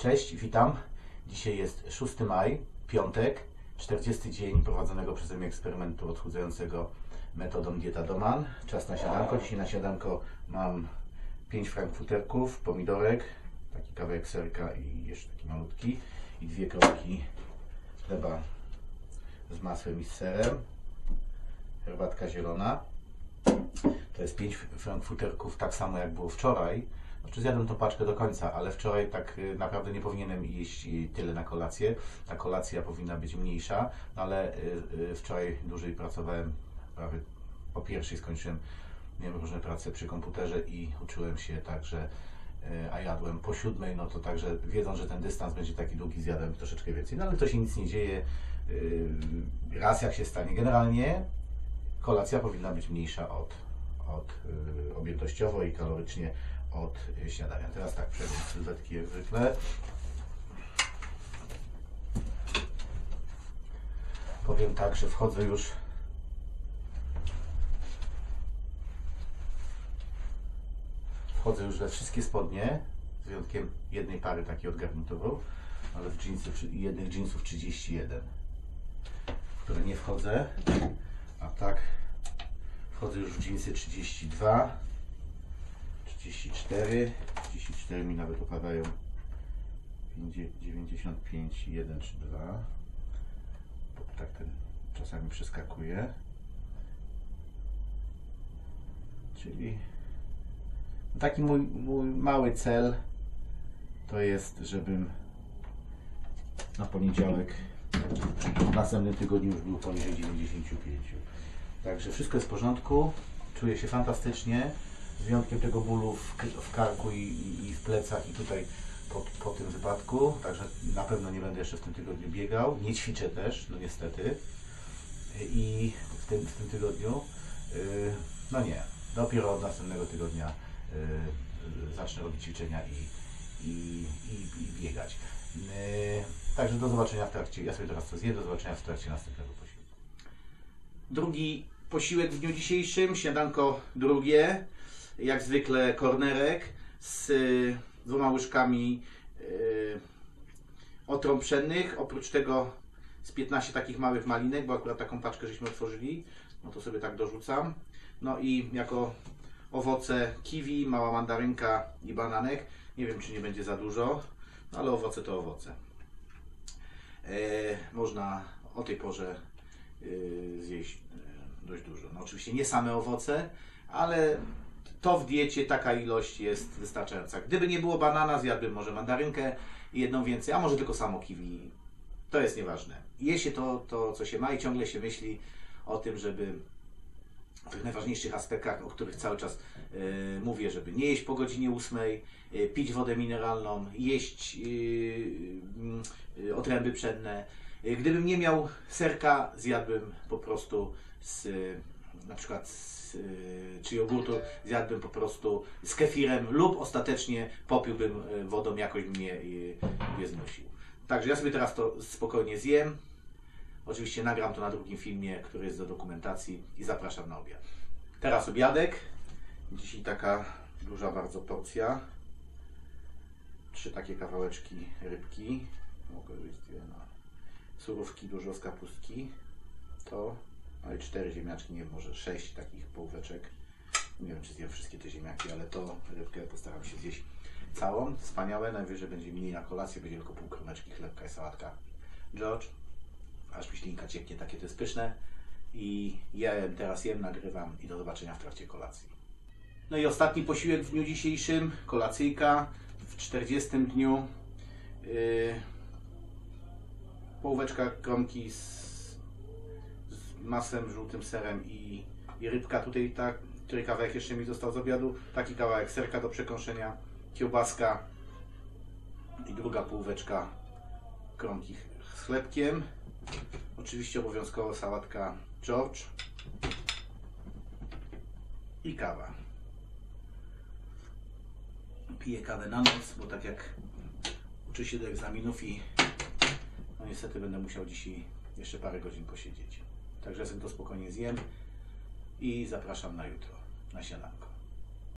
Cześć, witam. Dzisiaj jest 6 maj, piątek, 40 dzień prowadzonego przeze mnie eksperymentu odchudzającego metodą Dieta Doman. Czas na siadanko. Dzisiaj na siadanko mam 5 frankfuterków, pomidorek, taki kawałek serka i jeszcze taki malutki i dwie kromki chleba z masłem i z serem, herbatka zielona. To jest 5 frankfuterków, tak samo jak było wczoraj. Znaczy zjadłem tą paczkę do końca, ale wczoraj tak y, naprawdę nie powinienem jeść tyle na kolację. Ta kolacja powinna być mniejsza, no ale y, y, wczoraj dłużej pracowałem, prawie po pierwszej skończyłem, miałem różne prace przy komputerze i uczyłem się także, a jadłem po siódmej, no to także wiedząc, że ten dystans będzie taki długi, zjadłem troszeczkę więcej, no ale to się nic nie dzieje. Raz jak się stanie, generalnie kolacja powinna być mniejsza od, od objętościowo i kalorycznie od śniadania. Teraz tak, przejdę sylwetki jak zwykle. Powiem tak, że wchodzę już wchodzę już we wszystkie spodnie, z wyjątkiem jednej pary takiej od garnituru, ale w jeansy, i jednych jeansów 31, w które nie wchodzę, a tak wchodzę już w jeansy 32, 34, 34 mi nawet opadają 95, 1 czy 2. Bo tak ten czasami przeskakuje. Czyli taki mój, mój mały cel to jest, żebym na poniedziałek w następnym tygodniu już był poniżej 95. Także wszystko jest w porządku. Czuję się fantastycznie. Z wyjątkiem tego bólu w, w karku i, i, w plecach i tutaj po, po tym wypadku. Także na pewno nie będę jeszcze w tym tygodniu biegał. Nie ćwiczę też, no niestety. I w tym, w tym tygodniu, yy, no nie, dopiero od następnego tygodnia yy, zacznę robić ćwiczenia i, i, i, i biegać. Yy, także do zobaczenia w trakcie, ja sobie teraz to zjem, do zobaczenia w trakcie następnego posiłku. Drugi posiłek w dniu dzisiejszym, śniadanko drugie, jak zwykle kornerek z y, dwoma łyżkami y, otrąb pszennych, oprócz tego z 15 takich małych malinek, bo akurat taką paczkę żeśmy otworzyli, no to sobie tak dorzucam. No i jako owoce kiwi, mała mandarynka i bananek. Nie wiem, czy nie będzie za dużo, no ale owoce to owoce. E, można o tej porze y, zjeść y, dość dużo. No oczywiście nie same owoce, ale to w diecie taka ilość jest wystarczająca. Gdyby nie było banana, zjadłbym może mandarynkę i jedną więcej, a może tylko samo kiwi. To jest nieważne. Je się to, to, co się ma i ciągle się myśli o tym, żeby w tych najważniejszych aspektach, o których cały czas y, mówię, żeby nie jeść po godzinie 8, y, pić wodę mineralną, jeść y, y, otręby pszenne. Gdybym nie miał serka, zjadłbym po prostu z, na przykład y, czy jogurtu, zjadłbym po prostu z kefirem lub ostatecznie popiłbym y, wodą, jakoś mnie y, je zmusił. Także ja sobie teraz to spokojnie zjem. Oczywiście nagram to na drugim filmie, który jest do dokumentacji i zapraszam na obiad. Teraz obiadek. Dzisiaj taka duża bardzo porcja. Trzy takie kawałeczki rybki. Mogę dwie, no. Surówki dużo z kapustki. To. Cztery ziemniaczki, nie może sześć takich połóweczek. Nie wiem, czy zjem wszystkie te ziemniaki, ale to rybkę postaram się zjeść całą. Wspaniałe. Najwyżej będzie mniej na kolację, będzie tylko pół kromeczki chlebka i sałatka. George, aż mi ślinka cieknie, takie to jest pyszne. I ja teraz jem, nagrywam i do zobaczenia w trakcie kolacji. No i ostatni posiłek w dniu dzisiejszym, kolacyjka w 40 dniu. Yy, połóweczka kromki z masłem, żółtym serem i, i rybka tutaj, tak, który kawałek jeszcze mi został z obiadu. Taki kawałek serka do przekąszenia, kiełbaska i druga półweczka kromki z chlebkiem. Oczywiście obowiązkowo sałatka George i kawa. Piję kawę na noc, bo tak jak uczę się do egzaminów i no niestety będę musiał dzisiaj jeszcze parę godzin posiedzieć. Także sobie to spokojnie zjem i zapraszam na jutro, na śniadanko.